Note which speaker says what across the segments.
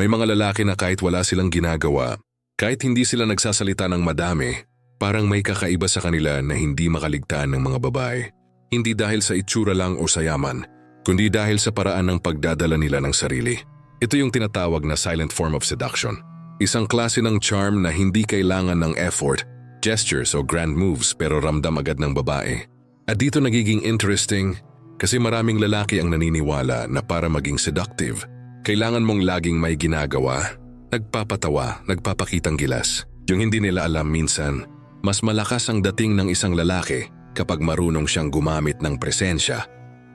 Speaker 1: May mga lalaki na kahit wala silang ginagawa, kahit hindi sila nagsasalita ng madami, parang may kakaiba sa kanila na hindi makaligtaan ng mga babae. Hindi dahil sa itsura lang o sa yaman, kundi dahil sa paraan ng pagdadala nila ng sarili. Ito yung tinatawag na silent form of seduction. Isang klase ng charm na hindi kailangan ng effort, gestures o grand moves pero ramdam agad ng babae. At dito nagiging interesting kasi maraming lalaki ang naniniwala na para maging seductive, kailangan mong laging may ginagawa, nagpapatawa, nagpapakitang gilas. Yung hindi nila alam minsan, mas malakas ang dating ng isang lalaki kapag marunong siyang gumamit ng presensya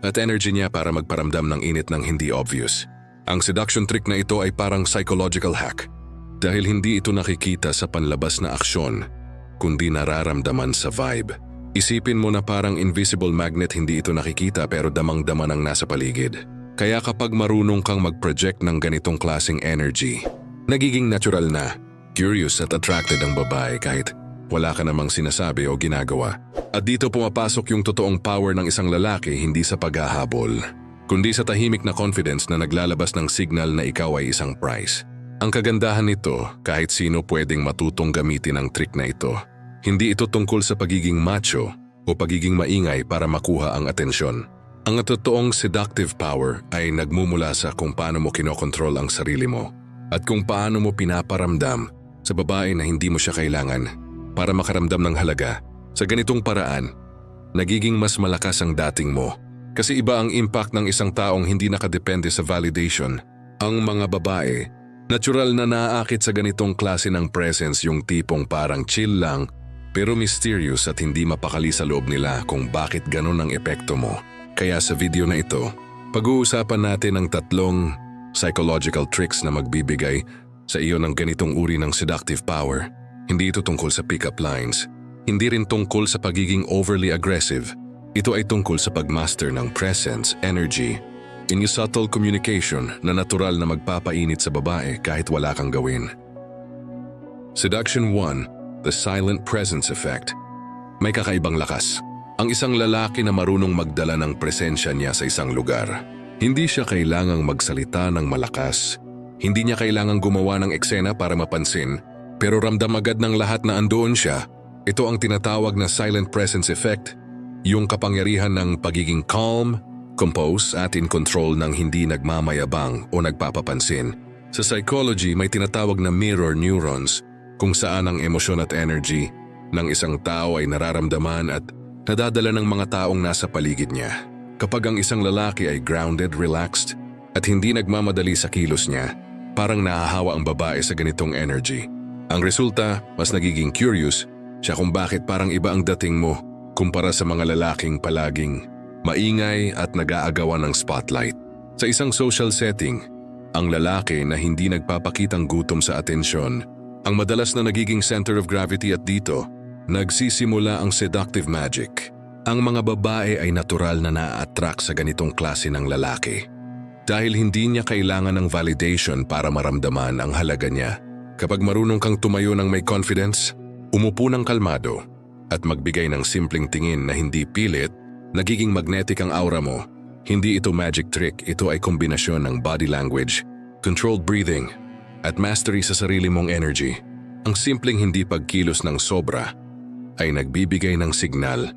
Speaker 1: at energy niya para magparamdam ng init ng hindi obvious. Ang seduction trick na ito ay parang psychological hack dahil hindi ito nakikita sa panlabas na aksyon kundi nararamdaman sa vibe. Isipin mo na parang invisible magnet hindi ito nakikita pero damang-dama ng nasa paligid. Kaya kapag marunong kang mag-project ng ganitong klaseng energy, nagiging natural na, curious at attracted ang babae kahit wala ka namang sinasabi o ginagawa. At dito pumapasok yung totoong power ng isang lalaki hindi sa paghahabol, kundi sa tahimik na confidence na naglalabas ng signal na ikaw ay isang prize. Ang kagandahan nito, kahit sino pwedeng matutong gamitin ang trick na ito. Hindi ito tungkol sa pagiging macho o pagiging maingay para makuha ang atensyon. Ang totoong seductive power ay nagmumula sa kung paano mo kinokontrol ang sarili mo at kung paano mo pinaparamdam sa babae na hindi mo siya kailangan para makaramdam ng halaga. Sa ganitong paraan, nagiging mas malakas ang dating mo kasi iba ang impact ng isang taong hindi nakadepende sa validation. Ang mga babae Natural na naaakit sa ganitong klase ng presence yung tipong parang chill lang pero mysterious at hindi mapakali sa loob nila kung bakit ganun ang epekto mo. Kaya sa video na ito, pag-uusapan natin ang tatlong psychological tricks na magbibigay sa iyo ng ganitong uri ng seductive power. Hindi ito tungkol sa pick-up lines. Hindi rin tungkol sa pagiging overly aggressive. Ito ay tungkol sa pagmaster ng presence, energy, in subtle communication na natural na magpapainit sa babae kahit wala kang gawin. Seduction 1, The Silent Presence Effect. May kakaibang lakas. Ang isang lalaki na marunong magdala ng presensya niya sa isang lugar. Hindi siya kailangang magsalita ng malakas. Hindi niya kailangang gumawa ng eksena para mapansin, pero ramdam agad ng lahat na andoon siya. Ito ang tinatawag na silent presence effect, yung kapangyarihan ng pagiging calm, compose at in control ng hindi nagmamayabang o nagpapapansin. Sa psychology, may tinatawag na mirror neurons kung saan ang emosyon at energy ng isang tao ay nararamdaman at nadadala ng mga taong nasa paligid niya. Kapag ang isang lalaki ay grounded, relaxed, at hindi nagmamadali sa kilos niya, parang nahahawa ang babae sa ganitong energy. Ang resulta, mas nagiging curious siya kung bakit parang iba ang dating mo kumpara sa mga lalaking palaging maingay at nag-aagawan ng spotlight. Sa isang social setting, ang lalaki na hindi nagpapakitang gutom sa atensyon, ang madalas na nagiging center of gravity at dito, nagsisimula ang seductive magic. Ang mga babae ay natural na na-attract sa ganitong klase ng lalaki. Dahil hindi niya kailangan ng validation para maramdaman ang halaga niya. Kapag marunong kang tumayo ng may confidence, umupo ng kalmado, at magbigay ng simpleng tingin na hindi pilit, nagiging magnetic ang aura mo. Hindi ito magic trick, ito ay kombinasyon ng body language, controlled breathing, at mastery sa sarili mong energy. Ang simpleng hindi pagkilos ng sobra ay nagbibigay ng signal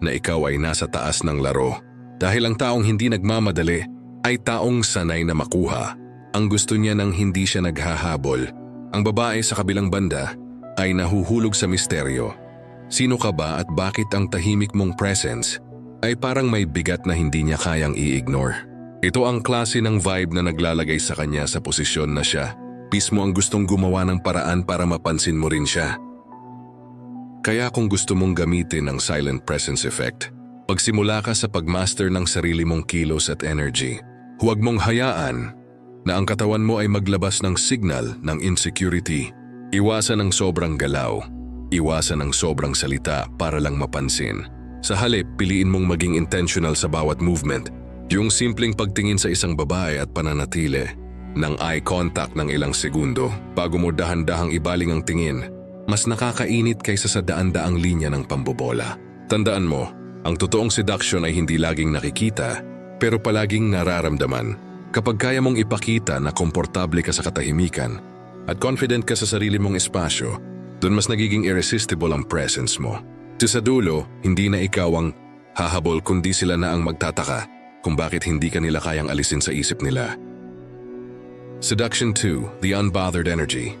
Speaker 1: na ikaw ay nasa taas ng laro. Dahil ang taong hindi nagmamadali ay taong sanay na makuha. Ang gusto niya nang hindi siya naghahabol. Ang babae sa kabilang banda ay nahuhulog sa misteryo. Sino ka ba at bakit ang tahimik mong presence ay parang may bigat na hindi niya kayang i-ignore. Ito ang klase ng vibe na naglalagay sa kanya sa posisyon na siya. Mismo ang gustong gumawa ng paraan para mapansin mo rin siya. Kaya kung gusto mong gamitin ang silent presence effect, pagsimula ka sa pagmaster ng sarili mong kilos at energy. Huwag mong hayaan na ang katawan mo ay maglabas ng signal ng insecurity. Iwasan ang sobrang galaw. Iwasan ang sobrang salita para lang mapansin. Sa halip, piliin mong maging intentional sa bawat movement. Yung simpleng pagtingin sa isang babae at pananatili ng eye contact ng ilang segundo bago mo dahan-dahang ibaling ang tingin, mas nakakainit kaysa sa daan-daang linya ng pambobola. Tandaan mo, ang totoong seduction ay hindi laging nakikita, pero palaging nararamdaman. Kapag kaya mong ipakita na komportable ka sa katahimikan at confident ka sa sarili mong espasyo, doon mas nagiging irresistible ang presence mo. At sa dulo, hindi na ikaw ang hahabol kundi sila na ang magtataka kung bakit hindi ka nila kayang alisin sa isip nila. Seduction 2, the unbothered energy.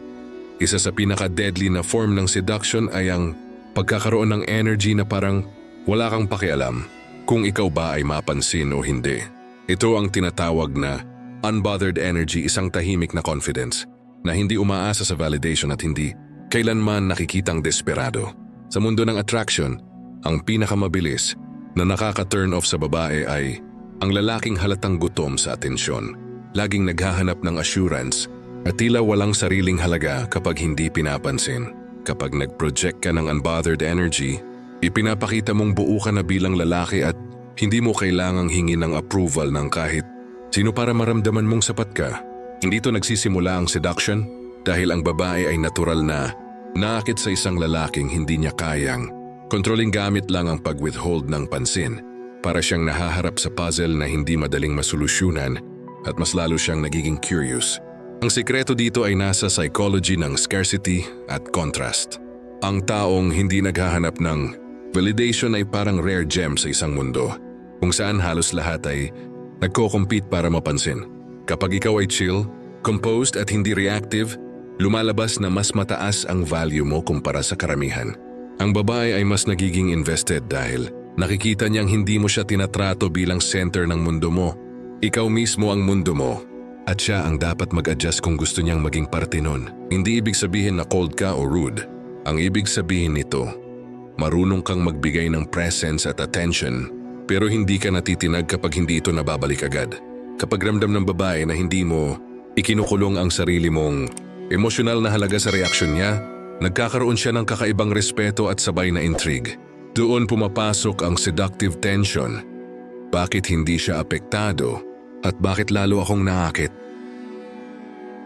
Speaker 1: Isa sa pinaka-deadly na form ng seduction ay ang pagkakaroon ng energy na parang wala kang pakialam kung ikaw ba ay mapansin o hindi. Ito ang tinatawag na unbothered energy, isang tahimik na confidence na hindi umaasa sa validation at hindi kailanman nakikitang desperado. Sa mundo ng attraction, ang pinakamabilis na nakaka-turn off sa babae ay ang lalaking halatang gutom sa atensyon. Laging naghahanap ng assurance at tila walang sariling halaga kapag hindi pinapansin. Kapag nag-project ka ng unbothered energy, ipinapakita mong buo ka na bilang lalaki at hindi mo kailangang hingin ng approval ng kahit sino para maramdaman mong sapat ka. Hindi to nagsisimula ang seduction dahil ang babae ay natural na naakit sa isang lalaking hindi niya kayang. Kontroling gamit lang ang pag-withhold ng pansin para siyang nahaharap sa puzzle na hindi madaling masolusyunan at mas lalo siyang nagiging curious. Ang sikreto dito ay nasa psychology ng scarcity at contrast. Ang taong hindi naghahanap ng validation ay parang rare gem sa isang mundo, kung saan halos lahat ay nagko-compete para mapansin. Kapag ikaw ay chill, composed at hindi reactive, lumalabas na mas mataas ang value mo kumpara sa karamihan. Ang babae ay mas nagiging invested dahil nakikita niyang hindi mo siya tinatrato bilang center ng mundo mo. Ikaw mismo ang mundo mo at siya ang dapat mag-adjust kung gusto niyang maging parte nun. Hindi ibig sabihin na cold ka o rude. Ang ibig sabihin nito, marunong kang magbigay ng presence at attention pero hindi ka natitinag kapag hindi ito nababalik agad. Kapag ramdam ng babae na hindi mo ikinukulong ang sarili mong emosyonal na halaga sa reaksyon niya, nagkakaroon siya ng kakaibang respeto at sabay na intrigue. Doon pumapasok ang seductive tension. Bakit hindi siya apektado at bakit lalo akong naakit?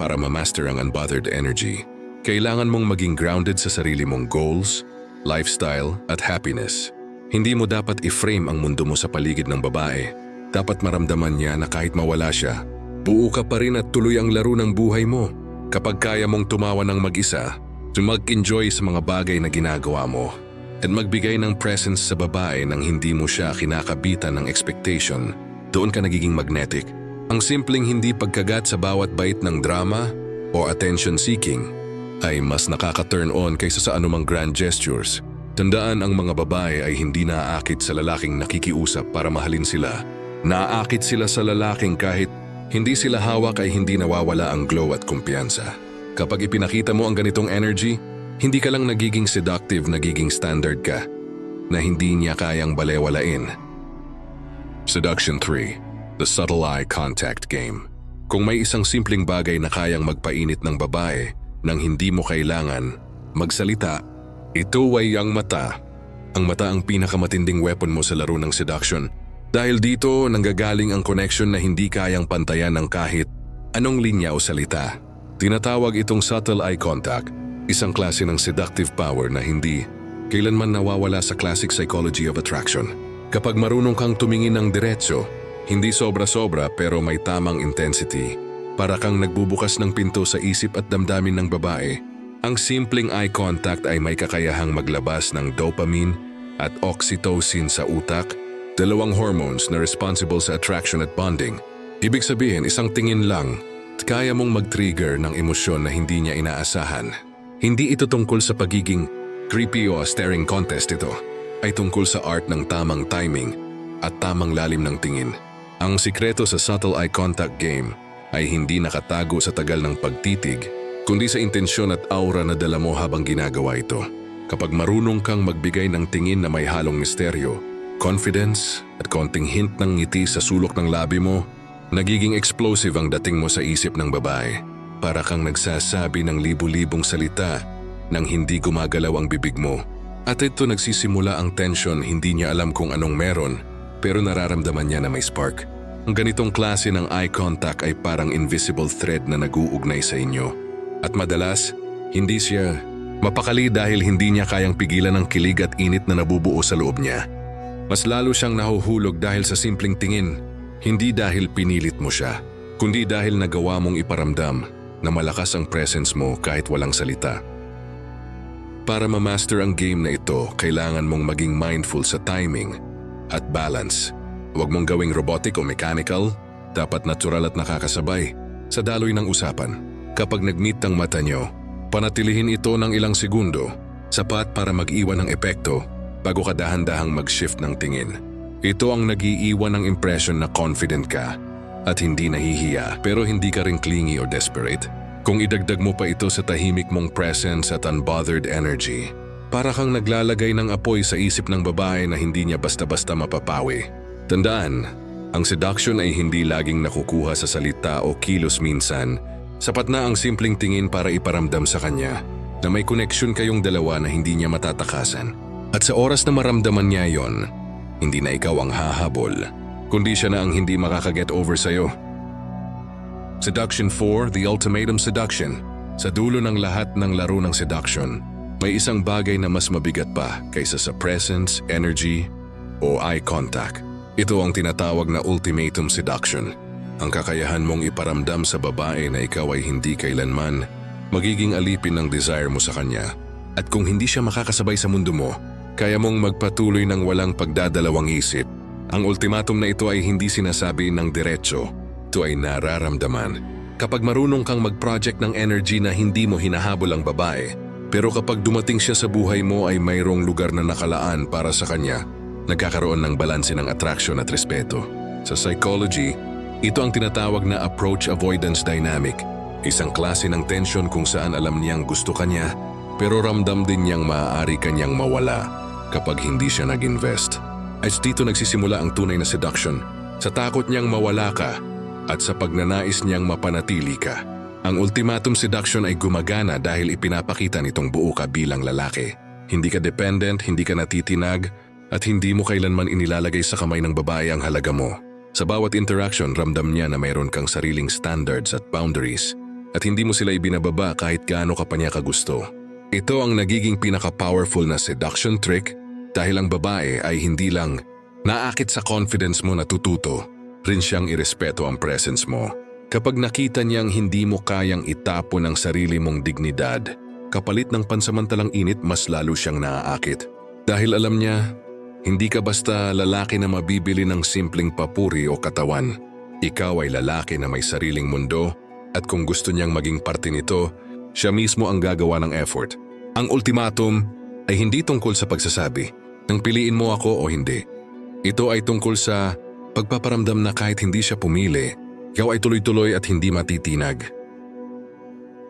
Speaker 1: Para ma-master ang unbothered energy, kailangan mong maging grounded sa sarili mong goals, lifestyle at happiness. Hindi mo dapat i-frame ang mundo mo sa paligid ng babae. Dapat maramdaman niya na kahit mawala siya, buo ka pa rin at tuloy ang laro ng buhay mo. Kapag kaya mong tumawa ng mag-isa, mag-enjoy sa mga bagay na ginagawa mo, at magbigay ng presence sa babae nang hindi mo siya kinakabitan ng expectation, doon ka nagiging magnetic. Ang simpleng hindi pagkagat sa bawat bait ng drama o attention seeking ay mas nakaka-turn on kaysa sa anumang grand gestures. Tandaan ang mga babae ay hindi naaakit sa lalaking nakikiusap para mahalin sila. Naaakit sila sa lalaking kahit hindi sila hawak ay hindi nawawala ang glow at kumpiyansa. Kapag ipinakita mo ang ganitong energy, hindi ka lang nagiging seductive, nagiging standard ka na hindi niya kayang balewalain. Seduction 3. The Subtle Eye Contact Game Kung may isang simpleng bagay na kayang magpainit ng babae nang hindi mo kailangan magsalita, ito ay ang mata. Ang mata ang pinakamatinding weapon mo sa laro ng seduction dahil dito nanggagaling ang connection na hindi kayang pantayan ng kahit anong linya o salita. Tinatawag itong subtle eye contact, isang klase ng seductive power na hindi kailanman nawawala sa classic psychology of attraction. Kapag marunong kang tumingin ng diretso, hindi sobra-sobra pero may tamang intensity, para kang nagbubukas ng pinto sa isip at damdamin ng babae, ang simpleng eye contact ay may kakayahang maglabas ng dopamine at oxytocin sa utak, dalawang hormones na responsible sa attraction at bonding. Ibig sabihin, isang tingin lang, kaya mong mag-trigger ng emosyon na hindi niya inaasahan. Hindi ito tungkol sa pagiging creepy o staring contest ito, ay tungkol sa art ng tamang timing at tamang lalim ng tingin. Ang sikreto sa subtle eye contact game ay hindi nakatago sa tagal ng pagtitig, kundi sa intensyon at aura na dala mo habang ginagawa ito. Kapag marunong kang magbigay ng tingin na may halong misteryo, confidence at konting hint ng ngiti sa sulok ng labi mo, nagiging explosive ang dating mo sa isip ng babae. Para kang nagsasabi ng libu-libong salita nang hindi gumagalaw ang bibig mo. At ito nagsisimula ang tension, hindi niya alam kung anong meron, pero nararamdaman niya na may spark. Ang ganitong klase ng eye contact ay parang invisible thread na nag-uugnay sa inyo. At madalas, hindi siya mapakali dahil hindi niya kayang pigilan ang kilig at init na nabubuo sa loob niya. Mas lalo siyang nahuhulog dahil sa simpleng tingin, hindi dahil pinilit mo siya. kundi dahil nagawa mong iparamdam na malakas ang presence mo kahit walang salita. Para ma-master ang game na ito, kailangan mong maging mindful sa timing at balance. Huwag mong gawing robotic o mechanical, dapat natural at nakakasabay sa daloy ng usapan. Kapag nag-meet ang mata nyo, panatilihin ito ng ilang segundo, sapat para mag-iwan ng epekto bago ka dahan-dahang mag-shift ng tingin. Ito ang nagiiwan ng impression na confident ka at hindi nahihiya pero hindi ka rin clingy or desperate. Kung idagdag mo pa ito sa tahimik mong presence at unbothered energy, para kang naglalagay ng apoy sa isip ng babae na hindi niya basta-basta mapapawi. Tandaan, ang seduction ay hindi laging nakukuha sa salita o kilos minsan. Sapat na ang simpleng tingin para iparamdam sa kanya na may connection kayong dalawa na hindi niya matatakasan. At sa oras na maramdaman niya yon, hindi na ikaw ang hahabol, kundi siya na ang hindi makakaget over sa'yo. Seduction 4, The Ultimatum Seduction. Sa dulo ng lahat ng laro ng seduction, may isang bagay na mas mabigat pa kaysa sa presence, energy, o eye contact. Ito ang tinatawag na ultimatum seduction. Ang kakayahan mong iparamdam sa babae na ikaw ay hindi kailanman magiging alipin ng desire mo sa kanya. At kung hindi siya makakasabay sa mundo mo, kaya mong magpatuloy ng walang pagdadalawang isip. Ang ultimatum na ito ay hindi sinasabi ng diretso, ito ay nararamdaman. Kapag marunong kang mag-project ng energy na hindi mo hinahabol ang babae, pero kapag dumating siya sa buhay mo ay mayroong lugar na nakalaan para sa kanya, nagkakaroon ng balanse ng attraction at respeto. Sa psychology, ito ang tinatawag na approach avoidance dynamic, isang klase ng tension kung saan alam niyang gusto kanya, pero ramdam din niyang maaari kanyang mawala kapag hindi siya nag-invest. At dito nagsisimula ang tunay na seduction, sa takot niyang mawala ka at sa pagnanais niyang mapanatili ka. Ang ultimatum seduction ay gumagana dahil ipinapakita nitong buo ka bilang lalaki. Hindi ka dependent, hindi ka natitinag, at hindi mo kailanman inilalagay sa kamay ng babae ang halaga mo. Sa bawat interaction, ramdam niya na mayroon kang sariling standards at boundaries at hindi mo sila ibinababa kahit gaano ka pa niya kagusto. Ito ang nagiging pinaka-powerful na seduction trick dahil ang babae ay hindi lang naakit sa confidence mo na tututo, rin siyang irespeto ang presence mo. Kapag nakita niyang hindi mo kayang itapon ang sarili mong dignidad, kapalit ng pansamantalang init mas lalo siyang naaakit. Dahil alam niya, hindi ka basta lalaki na mabibili ng simpleng papuri o katawan. Ikaw ay lalaki na may sariling mundo at kung gusto niyang maging parte nito, siya mismo ang gagawa ng effort. Ang ultimatum ay hindi tungkol sa pagsasabi nang piliin mo ako o hindi. Ito ay tungkol sa pagpaparamdam na kahit hindi siya pumili, ikaw ay tuloy-tuloy at hindi matitinag.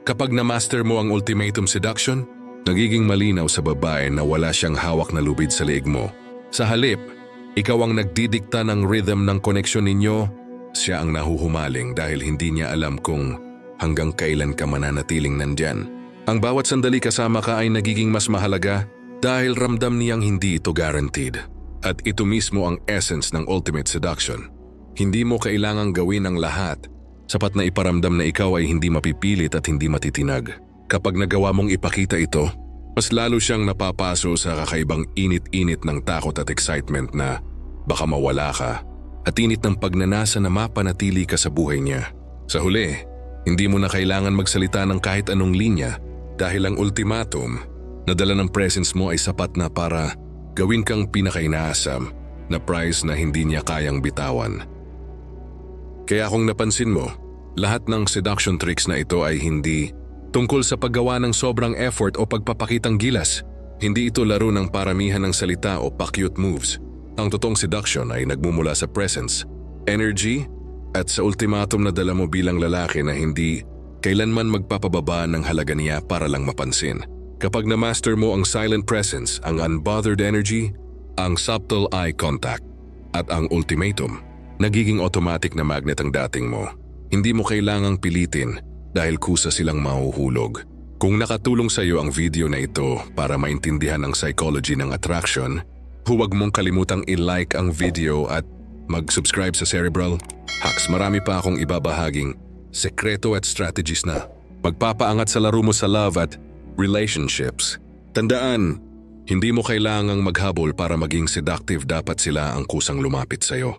Speaker 1: Kapag na-master mo ang ultimatum seduction, nagiging malinaw sa babae na wala siyang hawak na lubid sa leeg mo. Sa halip, ikaw ang nagdidikta ng rhythm ng koneksyon ninyo, siya ang nahuhumaling dahil hindi niya alam kung hanggang kailan ka mananatiling nandyan. Ang bawat sandali kasama ka ay nagiging mas mahalaga dahil ramdam niyang hindi ito guaranteed. At ito mismo ang essence ng ultimate seduction. Hindi mo kailangang gawin ang lahat, sapat na iparamdam na ikaw ay hindi mapipilit at hindi matitinag. Kapag nagawa mong ipakita ito, mas lalo siyang napapaso sa kakaibang init-init ng takot at excitement na baka mawala ka at init ng pagnanasa na mapanatili ka sa buhay niya. Sa huli, hindi mo na kailangan magsalita ng kahit anong linya dahil ang ultimatum na dala ng presence mo ay sapat na para gawin kang pinakainaasam na prize na hindi niya kayang bitawan. Kaya kung napansin mo, lahat ng seduction tricks na ito ay hindi tungkol sa paggawa ng sobrang effort o pagpapakitang gilas. Hindi ito laro ng paramihan ng salita o pa-cute moves. Ang totoong seduction ay nagmumula sa presence, energy, at sa ultimatum na dala mo bilang lalaki na hindi kailanman magpapababa ng halaga niya para lang mapansin. Kapag na-master mo ang silent presence, ang unbothered energy, ang subtle eye contact, at ang ultimatum, nagiging automatic na magnet ang dating mo. Hindi mo kailangang pilitin dahil kusa silang mahuhulog. Kung nakatulong sa iyo ang video na ito para maintindihan ang psychology ng attraction, huwag mong kalimutang i-like ang video at mag-subscribe sa Cerebral Hacks. Marami pa akong ibabahaging sekreto at strategies na magpapaangat sa laro mo sa love at relationships. Tandaan, hindi mo kailangang maghabol para maging seductive dapat sila ang kusang lumapit sa'yo.